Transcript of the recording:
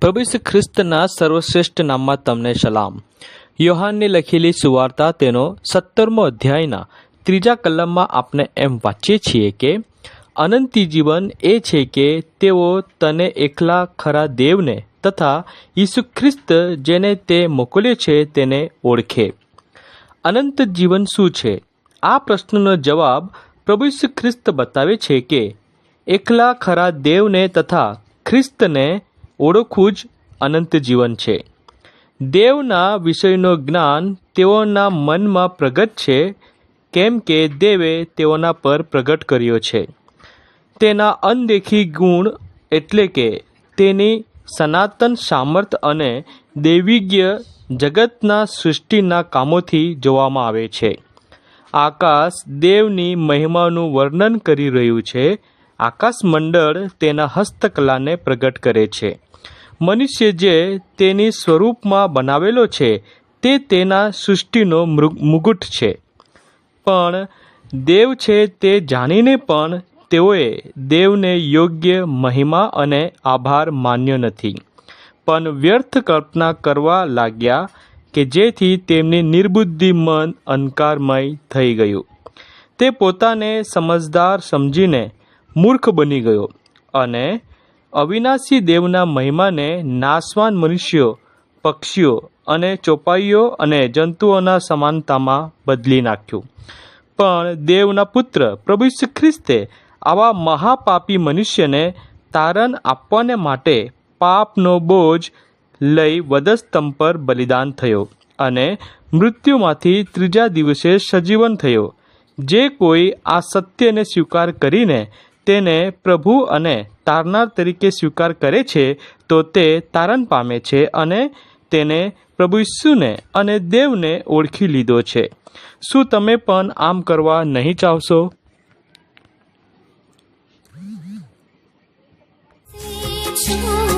પ્રભુ ખ્રિસ્તના સર્વશ્રેષ્ઠ નામમાં તમને સલામ. યોહાનની લખેલી સુવાર્તા તેનો સત્તરમો અધ્યાયના ત્રીજા કલમમાં આપણે એમ વાંચીએ છીએ કે, અનંતી જીવન એ છે કે તેઓ તને એકલા ખરા દેવને તથા ઈસુ ખ્રિસ્ત જેને તે મોકલ્યો છે તેને ઓળખે. અનંત જીવન શું છે? આ પ્રશ્નનો જવાબ પ્રભુ ખ્રિસ્ત બતાવે છે કે, એકલા ખરા દેવને તથા ખ્રિસ્તને ઓળખવું જ અનંત જીવન છે. દેવના વિષયનું જ્ઞાન તેઓના મનમાં પ્રગટ છે, કેમ કે દેવે તેઓના પર પ્રગટ કર્યો છે. તેના અનદેખી ગુણ એટલે કે તેની સનાતન સામર્થ અને દૈવીજ્ઞ જગતના સૃષ્ટિના કામોથી જોવામાં આવે છે. આકાશ દેવની મહિમાનું વર્ણન કરી રહ્યું છે આકાશ મંડળ તેના હસ્તકલાને પ્રગટ કરે છે. મનુષ્ય જે તેની સ્વરૂપમાં બનાવેલો છે, તે તેના સૃષ્ટિનો મૃગ, મુગુટ છે. પણ દેવ છે તે જાણીને પણ તેઓએ દેવને યોગ્ય મહિમા અને આભાર માન્યો નથી. પણ વ્યર્થ કલ્પના કરવા લાગ્યા કે જેથી તેમની નિર્બુદ્ધિ મન અંધકારમય થઈ ગયું. તે પોતાને સમજદાર સમજીને મૂર્ખ બની ગયો અને અવિનાશી દેવના મહિમાને નાશવાન મનુષ્યો, પક્ષીઓ અને ચોપાઈઓ અને જંતુઓના સમાનતામાં બદલી નાખ્યું. પણ દેવના પુત્ર પ્રભુ શ્રી ખ્રિસ્તે આવા મહાપાપી મનુષ્યને તારણ આપવાને માટે પાપનો બોજ લઈ વધસ્તંભ પર બલિદાન થયો અને મૃત્યુમાંથી ત્રીજા દિવસે સજીવન થયો. જે કોઈ આ સત્યને સ્વીકાર કરીને તેને પ્રભુ અને તારનાર તરીકે સ્વીકાર કરે છે, તો તે તારણ પામે છે અને તેને પ્રભુ ઈસુને અને દેવને ઓળખી લીધો છે. શું તમે પણ આમ કરવા નહીં ચાહશો Thank પાવ